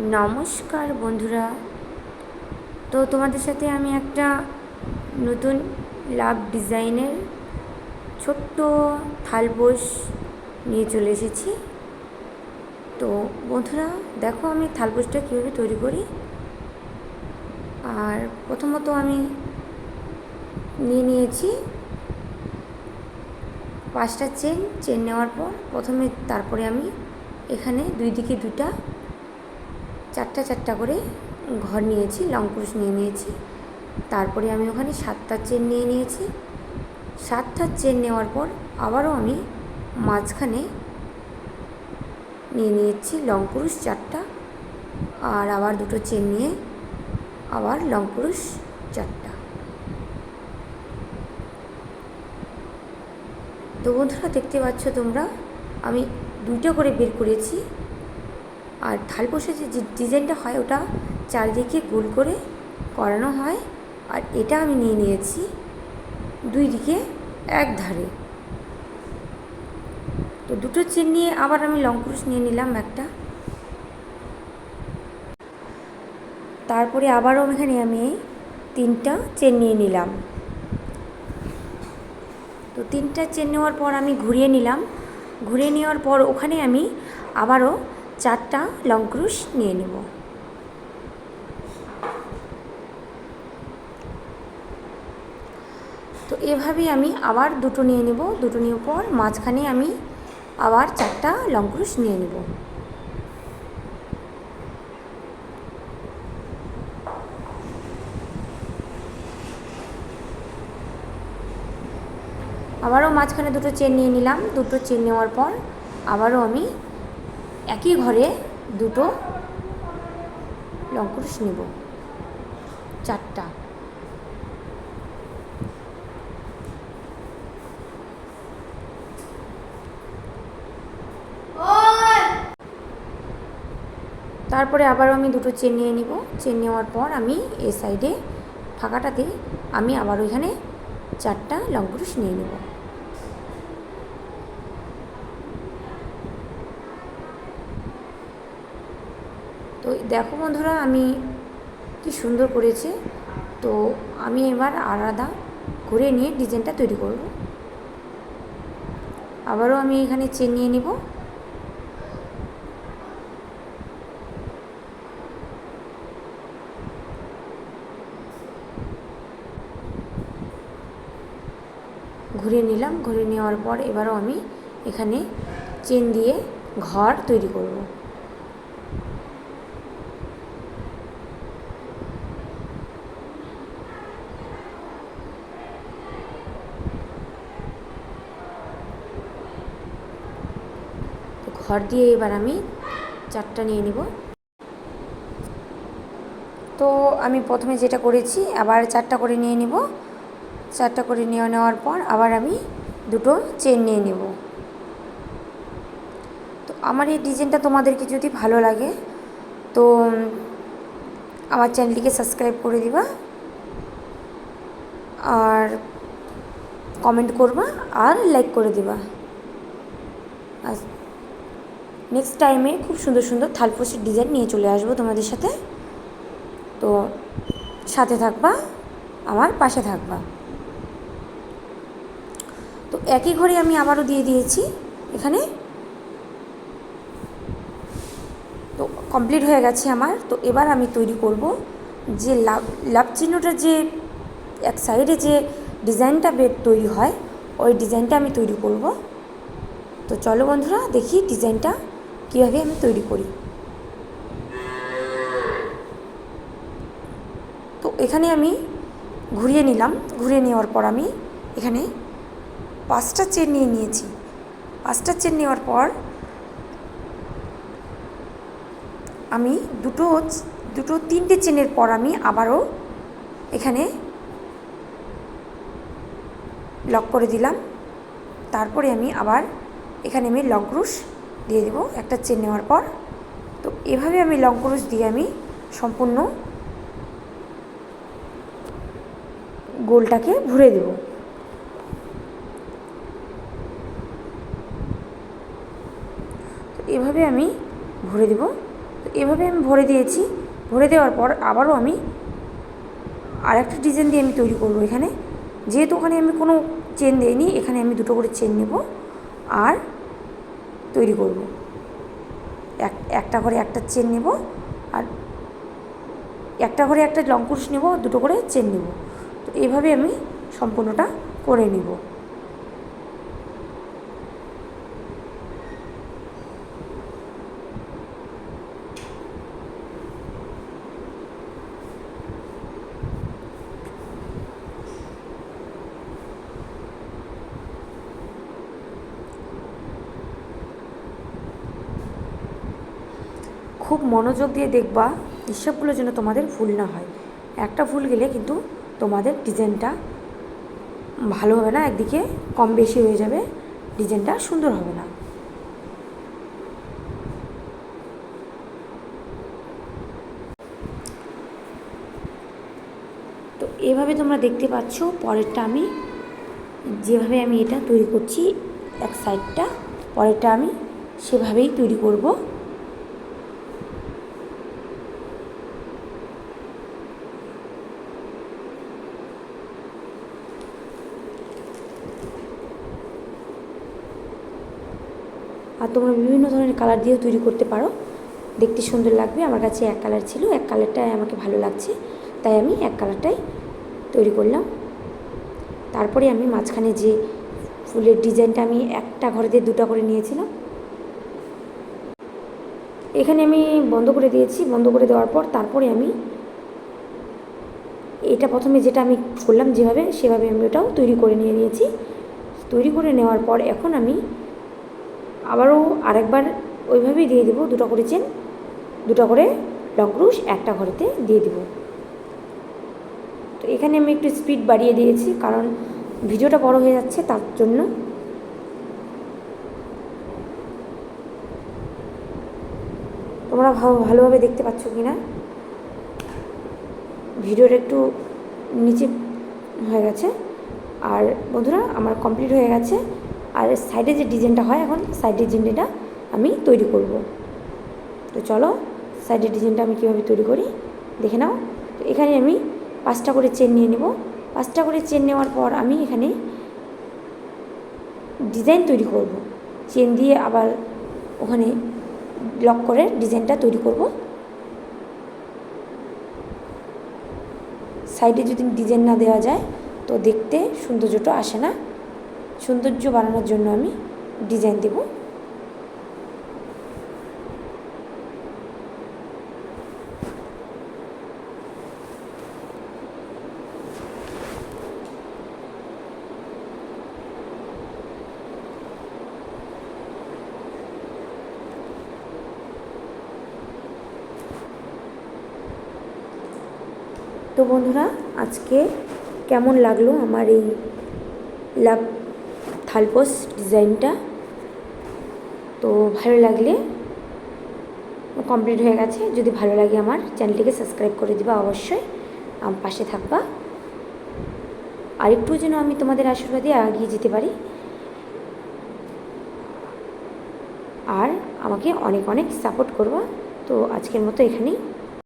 নমস্কার বন্ধুরা। তো তোমাদের সাথে আমি একটা নতুন লাভ ডিজাইনের ছোট্ট থালপোষ নিয়ে চলে এসেছি। তো বন্ধুরা, দেখো আমি থালপোষটা কীভাবে তৈরি করি। আর প্রথমত আমি নিয়ে নিয়েছি পাঁচটা চেন চেন নেওয়ার পর প্রথমে তারপরে আমি এখানে দুই দিকে দুটা চারটা চারটা করে ঘর নিয়েছি, লং ক্রুশ নিয়ে নিয়েছি। তারপরে আমি ওখানে সাতটা চেন নিয়ে নিয়েছি। সাতটা চেন নেওয়ার পর আবারও আমি মাঝখানে নিয়ে নিয়েছি লং ক্রুশ চারটা আর আবার দুটো চেন নিয়ে আবার লং ক্রুশ চারটা। তো বন্ধুরা, দেখতে পাচ্ছ তোমরা, আমি দুইটা করে বের করেছি। আর থালপোষে যে ডিজাইনটা হয় ওটা চারিদিকে গোল করে করানো হয় আর এটা আমি নিয়ে নিয়েছি দুই দিকে এক ধারে। তো দুটো চেন নিয়ে আবার আমি লং ক্রুশ নিয়ে নিলাম একটা। তারপরে আবারও এখানে আমি তিনটা চেন নিয়ে নিলাম। তো তিনটা চেন নেওয়ার পর আমি ঘুরিয়ে নিলাম। ঘুরিয়ে নেওয়ার পর ওখানে আমি আবারও চারটা লং ক্রুশ নিয়ে নেব। তো এভাবেই আমি আবার দুটো নিয়ে নেব, দুটো নেওয়ার পর মাঝখানে আমি আবার চারটা লং ক্রুশ নিয়ে নেব। আবারও মাঝখানে দুটো চেন নিয়ে নিলাম, দুটো চেন নেওয়ার পর আবারও আমি একই ঘরে দুটো লঙ্কুশ নেব। চারটা। তারপরে আবারও আমি দুটো চেন নিয়ে নিব। চেন নেওয়ার পর আমি এ সাইডে ফাঁকাটাতে আমি আবার ওইখানে চারটা লঙ্কুশ নিয়ে নেব। তো দেখো বন্ধুরা, আমি কি সুন্দর করেছে। তো আমি এবার আলাদা করে নিয়ে ডিজাইনটা তৈরি করব। আবারও আমি এখানে চেন নিয়ে নিব। ঘুরিয়ে নিলাম। ঘুরিয়ে নেওয়ার পর এবারও আমি এখানে চেন দিয়ে ঘর তৈরি করব। ঘর দিয়ে এবার আমি চারটা নিয়ে নিব। তো আমি প্রথমে যেটা করেছি, আবার চারটা করে নিয়ে নিব। চারটা করে নিয়ে নেওয়ার পর আবার আমি দুটো চেন নিয়ে নেব। তো আমার এই ডিজাইনটা তোমাদেরকে যদি ভালো লাগে, তো আমার চ্যানেলটিকে সাবস্ক্রাইব করে দিবা। আর কমেন্ট করবা আর লাইক করে দিবা। আর নেক্সট টাইমে খুব সুন্দর সুন্দর থালপোসের ডিজাইন নিয়ে চলে আসব তোমাদের সাথে। তো সাথে থাকবা, আমার পাশে থাকবা। তো একই ঘরে আমি আবারও দিয়ে দিয়েছি এখানে। তো কমপ্লিট হয়ে গেছে আমার। তো এবার আমি তৈরি করব যে লাভ লাভ চিহ্নটা যে এক সাইডে যে ডিজাইনটা বেড তৈরি হয়, ওই ডিজাইনটা আমি তৈরি করব। তো চলো বন্ধুরা, দেখি ডিজাইনটা কীভাবে আমি তৈরি করি? তো এখানে আমি ঘুরিয়ে নিলাম। ঘুরিয়ে নেওয়ার পর আমি এখানে পাঁচটা চেন নিয়ে নিয়েছি। পাঁচটা চেন নেওয়ার পর আমি দুটো দুটো, তিনটে চেনের পর আমি আবারও এখানে লক করে দিলাম। তারপরে আমি আবার এখানে আমি লং ক্রুশ দিয়ে দেবো একটা চেন নেওয়ার পর। তো এভাবে আমি লং দিয়ে আমি সম্পূর্ণ গোলটাকে ভরে দেব। এভাবে আমি ভরে দেব। এভাবে আমি ভরে দিয়েছি। ভরে দেওয়ার পর আবারও আমি আর একটা ডিজাইন দিয়ে আমি তৈরি করব এখানে। যেহেতু ওখানে আমি কোনো চেন দিইনি, এখানে আমি দুটো করে চেন নেব। আর তৈরি করব। এক, একটা করে একটা চেন নেব আর একটা করে একটা লঙ্কুশ নেব, দুটো করে চেন নেব। তো এইভাবে আমি সম্পূর্ণটা করে নেব। খুব মনোযোগ দিয়ে দেখবা হিসাবগুলো যেন তোমাদের ভুল না হয়। একটা ভুল গেলে কিন্তু তোমাদের ডিজাইনটা ভালো হবে না, একদিকে কম বেশি হয়ে যাবে, ডিজাইনটা সুন্দর হবে না। তো এভাবে তোমরা দেখতে পাচ্ছ, পরেরটা আমি যেভাবে আমি এটা তৈরি করছি, এক সাইডটা, পরেরটা আমি সেভাবেই তৈরি করব। আর তোমরা বিভিন্ন ধরনের কালার দিয়েও তৈরি করতে পারো। দেখতে সুন্দর লাগবে। আমার কাছে এক কালার ছিল। এক কালারটাই আমাকে ভালো লাগছে। তাই আমি এক কালারটাই তৈরি করলাম। তারপরে আমি মাঝখানে যে ফুলের ডিজাইনটা আমি একটা ঘরে দিয়ে দুটা করে নিয়েছিলাম। এখানে আমি বন্ধ করে দিয়েছি। বন্ধ করে দেওয়ার পর তারপরে আমি এটা প্রথমে যেটা আমি করলাম যেভাবে, সেভাবে আমি ওটাও তৈরি করে নিয়ে নিয়েছি। তৈরি করে নেওয়ার পর এখন আমি আবারও আরেকবার ওইভাবেই দিয়ে দেবো, দুটো করে চেন, দুটো করে লংক্রুশ একটা ঘরেতে দিয়ে দেব। তো এখানে আমি একটু স্পিড বাড়িয়ে দিয়েছি, কারণ ভিডিওটা বড় হয়ে যাচ্ছে, তার জন্য। তোমরা ভালোভাবে দেখতে পাচ্ছ কি না? ভিডিওটা একটু নিচে হয়ে গেছে। আর বন্ধুরা, আমার কমপ্লিট হয়ে গেছে। আর সাইডে যে ডিজাইনটা হয় এখন সাইডের ডিজাইনটা আমি তৈরি করব। তো চলো সাইডের ডিজাইনটা আমি কীভাবে তৈরি করি, দেখে নাও। তো এখানে আমি পাঁচটা করে চেন নিয়ে নেব। পাঁচটা করে চেন নেওয়ার পর আমি এখানে ডিজাইন তৈরি করব। চেন দিয়ে আবার ওখানে ব্লক করে ডিজাইনটা তৈরি করব। সাইডে যদি ডিজাইন না দেওয়া যায়, তো দেখতে সৌন্দর্যটা আসে না। সৌন্দর্য বাড়ানোর জন্য আমি ডিজাইন দেব। তো বন্ধুরা আজকে কেমন লাগল আমার এই লাভ থালপোস ডিজাইনটা। তো ভালো লাগলে কমপ্লিট হয়ে গেছে। যদি ভালো লাগে আমার চ্যানেলটিকে সাবস্ক্রাইব করে দিবা অবশ্যই। আমার পাশে থাকবা। আর একটু যেন আমি তোমাদের আশীর্বাদে এগিয়ে যেতে পারি। আর আমাকে অনেক অনেক সাপোর্ট করবা। তো আজকের মতো এখানেই।